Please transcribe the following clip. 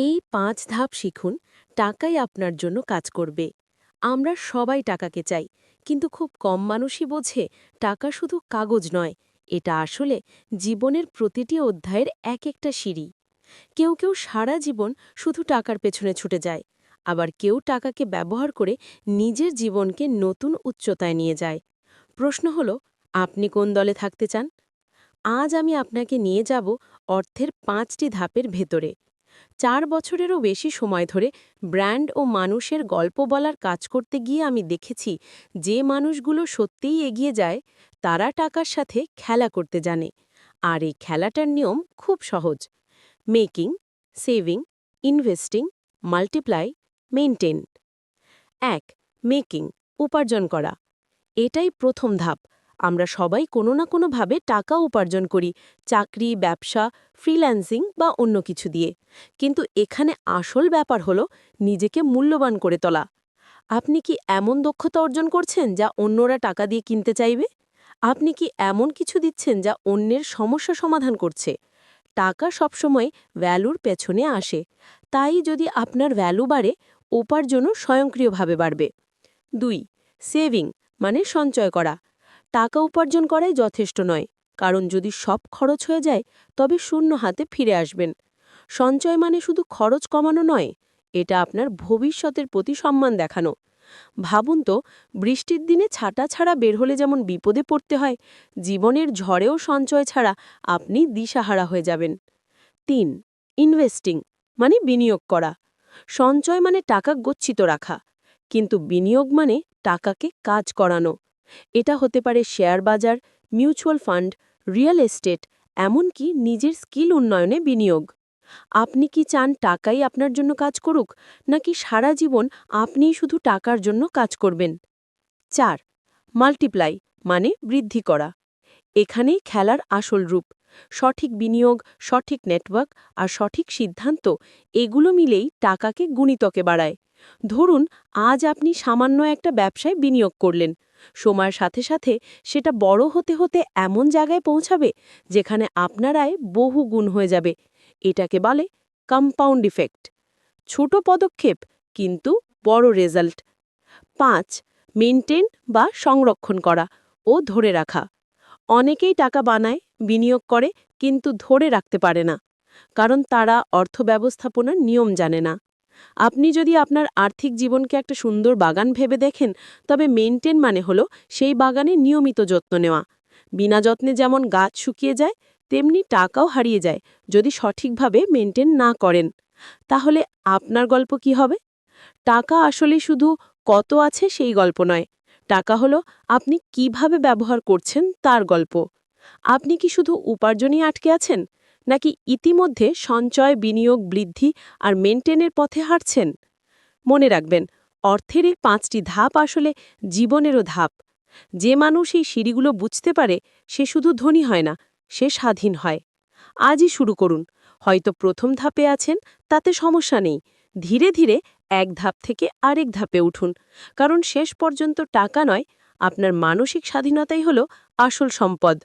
এই পাঁচ ধাপ শিখুন, টাকাই আপনার জন্য কাজ করবে। আমরা সবাই টাকাকে চাই, কিন্তু খুব কম মানুষই বোঝে টাকা শুধু কাগজ নয়, এটা আসলে জীবনের প্রতিটি অধ্যায়ের এক একটা সিঁড়ি। কেউ কেউ সারা জীবন শুধু টাকার পেছনে ছুটে যায়, আবার কেউ টাকাকে ব্যবহার করে নিজের জীবনকে নতুন উচ্চতায় নিয়ে যায়। প্রশ্ন হল, আপনি কোন দলে থাকতে চান? আজ আমি আপনাকে নিয়ে যাব অর্থের পাঁচটি ধাপের ভেতরে। চার বছরেরও বেশি সময় ধরে ব্র্যান্ড ও মানুষের গল্প বলার কাজ করতে গিয়ে আমি দেখেছি, যে মানুষগুলো সত্যিই এগিয়ে যায়, তারা টাকার সাথে খেলা করতে জানে। আর এই খেলাটার নিয়ম খুব সহজ। Making, saving, investing, multiply maintain এক, মেকিং, উপার্জন করা। এটাই প্রথম ধাপ। আমরা সবাই কোনো না কোনোভাবে টাকা উপার্জন করি, চাকরি, ব্যবসা ফ্রিল্যান্সিং বা অন্য কিছু দিয়ে। কিন্তু এখানে আসল ব্যাপার হলো নিজেকে মূল্যবান করে তোলা। আপনি কি এমন দক্ষতা অর্জন করছেন যা অন্যরা টাকা দিয়ে কিনতে চাইবে? আপনি কি এমন কিছু দিচ্ছেন যা অন্যের সমস্যা সমাধান করছে? টাকা সবসময় ভ্যালুর পেছনে আসে। তাই যদি আপনার ভ্যালু বাড়ে, উপার্জনও স্বয়ংক্রিয়ভাবে বাড়বে। দুই সেভিং মানে সঞ্চয় করা। টাকা উপার্জন করাই যথেষ্ট নয়। কারণ যদি সব খরচ হয়ে যায়, তবে শূন্য হাতে ফিরে আসবেন। সঞ্চয় মানে শুধু খরচ কমানো নয়, এটা আপনার ভবিষ্যতের প্রতি সম্মান দেখানো। ভাবুন তো, বৃষ্টির দিনে ছাটা ছাড়া বের হলে যেমন বিপদে পড়তে হয়, জীবনের ঝড়েও সঞ্চয় ছাড়া আপনি দিশাহারা হয়ে যাবেন। তিন ইনভেস্টিং মানে বিনিয়োগ করা। সঞ্চয় মানে টাকা গচ্ছিত রাখা। কিন্তু বিনিয়োগ মানে টাকাকে কাজ করানো। এটা হতে পারে শেয়ার বাজার, মিউচুয়াল ফান্ড, রিয়েল এস্টেট, এমনকি নিজের স্কিল উন্নয়নে বিনিয়োগ। আপনি কি চান টাকাই আপনার জন্য কাজ করুক, নাকি সারা জীবন আপনিই শুধু টাকার জন্য কাজ করবেন? চার, মাল্টিপ্লাই মানে বৃদ্ধি করা। এখানেই খেলার আসল রূপ। সঠিক বিনিয়োগ, সঠিক নেটওয়ার্ক আর সঠিক সিদ্ধান্ত, এগুলো মিলেই টাকাকে গুণিতকে বাড়ায়। ধরুন, আজ আপনি সামান্য একটা ব্যবসায় বিনিয়োগ করলেন। সময়ের সাথে সাথে সেটা বড় হতে হতে এমন জায়গায় পৌঁছাবে যেখানে আপনার আয় বহু গুণ হয়ে যাবে। এটাকে বলে কম্পাউন্ড ইফেক্ট ছোট পদক্ষেপ, কিন্তু বড় রেজাল্ট পাঁচ মেনটেন বা সংরক্ষণ করা ও ধরে রাখা। অনেকেই টাকা বানায় বিনিয়োগ করে, কিন্তু ধরে রাখতে পারে না। কারণ তারা অর্থ ব্যবস্থাপনার নিয়ম জানে না। আপনি যদি আপনার আর্থিক জীবনকে একটা সুন্দর বাগান ভেবে দেখেন, তবে মেনটেন মানে হলো সেই বাগানে নিয়মিত যত্ন নেওয়া। বিনা যত্নে যেমন গাছ শুকিয়ে যায়, তেমনি টাকাও হারিয়ে যায়, যদি সঠিকভাবে মেনটেন না করেন। তাহলে আপনার গল্প কি হবে? টাকা আসলে শুধু কত আছে সেই গল্প নয়। টাকা হলো আপনি কীভাবে ব্যবহার করছেন তার গল্প। আপনি কি শুধু উপার্জনই আটকে আছেন, নাকি ইতিমধ্যে সঞ্চয়, বিনিয়োগ, বৃদ্ধি আর মেনটেনের পথে হাঁটছেন? মনে রাখবেন, অর্থের এই পাঁচটি ধাপ আসলে জীবনেরও ধাপ। যে মানুষ এই সিঁড়িগুলো বুঝতে পারে, সে শুধু ধনী হয় না, সে স্বাধীন হয়। আজই শুরু করুন। হয়তো প্রথম ধাপে আছেন, তাতে সমস্যা নেই। ধীরে ধীরে এক ধাপ থেকে আরেক ধাপে উঠুন। কারণ শেষ পর্যন্ত টাকা নয়, আপনার মানসিক স্বাধীনতাই হল আসল সম্পদ।